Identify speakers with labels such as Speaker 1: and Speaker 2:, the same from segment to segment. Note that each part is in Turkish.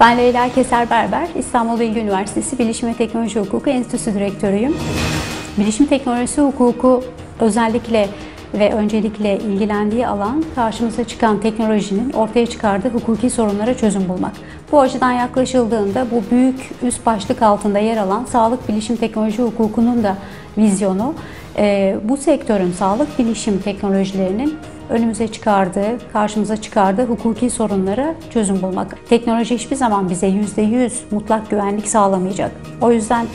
Speaker 1: Ben Leyla Keser Berber, İstanbul Bilgi Üniversitesi Bilişim ve Teknoloji Hukuku Enstitüsü Direktörüyüm. Bilişim teknolojisi hukuku özellikle ve öncelikle ilgilendiği alan karşımıza çıkan teknolojinin ortaya çıkardığı hukuki sorunlara çözüm bulmak. Bu açıdan yaklaşıldığında bu büyük üst başlık altında yer alan sağlık bilişim teknoloji hukukunun da vizyonu bu sektörün sağlık bilişim teknolojilerinin önümüze çıkardığı, karşımıza çıkardığı hukuki sorunlara çözüm bulmak. Teknoloji hiçbir zaman bize %100 mutlak güvenlik sağlamayacak. O yüzden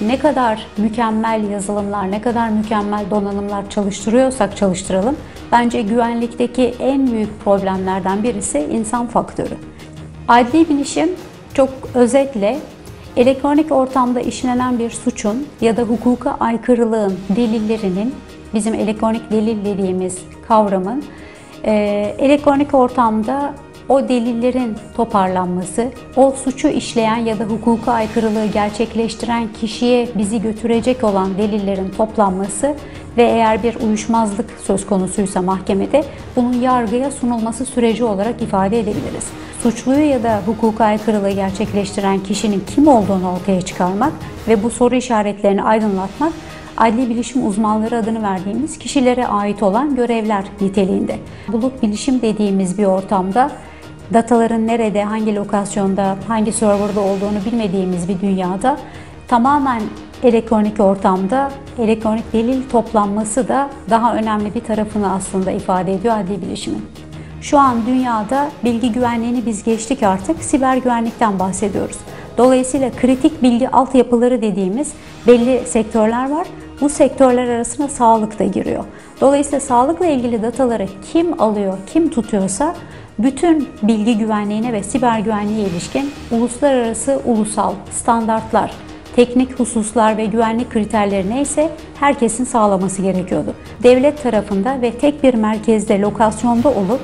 Speaker 1: ne kadar mükemmel yazılımlar, ne kadar mükemmel donanımlar çalıştırıyorsak çalıştıralım, bence güvenlikteki en büyük problemlerden birisi insan faktörü. Adli bilişim çok özetle elektronik ortamda işlenen bir suçun ya da hukuka aykırılığın delillerinin bizim elektronik delil dediğimiz kavramın e, elektronik ortamda o delillerin toparlanması, o suçu işleyen ya da hukuka aykırılığı gerçekleştiren kişiye bizi götürecek olan delillerin toplanması ve eğer bir uyuşmazlık söz konusuysa mahkemede bunun yargıya sunulması süreci olarak ifade edebiliriz. Suçluyu ya da hukuka aykırılığı gerçekleştiren kişinin kim olduğunu ortaya çıkarmak ve bu soru işaretlerini aydınlatmak adli bilişim uzmanları adını verdiğimiz kişilere ait olan görevler niteliğinde. Bulut bilişim dediğimiz bir ortamda dataların nerede, hangi lokasyonda, hangi serverda olduğunu bilmediğimiz bir dünyada tamamen elektronik ortamda elektronik delil toplanması da daha önemli bir tarafını aslında ifade ediyor adli bilişimin. Şu an dünyada bilgi güvenliğini biz geçtik artık, siber güvenlikten bahsediyoruz. Dolayısıyla kritik bilgi altyapıları dediğimiz belli sektörler var. Bu sektörler arasına sağlık da giriyor. Dolayısıyla sağlıkla ilgili dataları kim alıyor, kim tutuyorsa bütün bilgi güvenliğine ve siber güvenliğe ilişkin uluslararası ulusal standartlar, teknik hususlar ve güvenlik kriterleri neyse herkesin sağlaması gerekiyordu. Devlet tarafında ve tek bir merkezde lokasyonda olup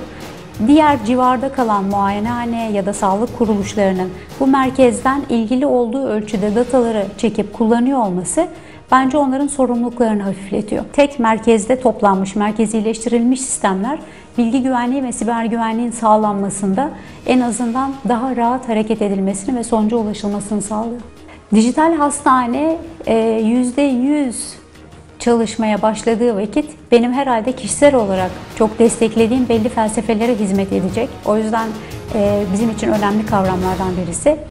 Speaker 1: diğer civarda kalan muayenehane ya da sağlık kuruluşlarının bu merkezden ilgili olduğu ölçüde dataları çekip kullanıyor olması bence onların sorumluluklarını hafifletiyor. Tek merkezde toplanmış, merkezileştirilmiş sistemler bilgi güvenliği ve siber güvenliğin sağlanmasında en azından daha rahat hareket edilmesini ve sonuca ulaşılmasını sağlıyor. Dijital hastane %100 çalışmaya başladığı vakit benim herhalde kişisel olarak çok desteklediğim belli felsefelere hizmet edecek. O yüzden bizim için önemli kavramlardan birisi.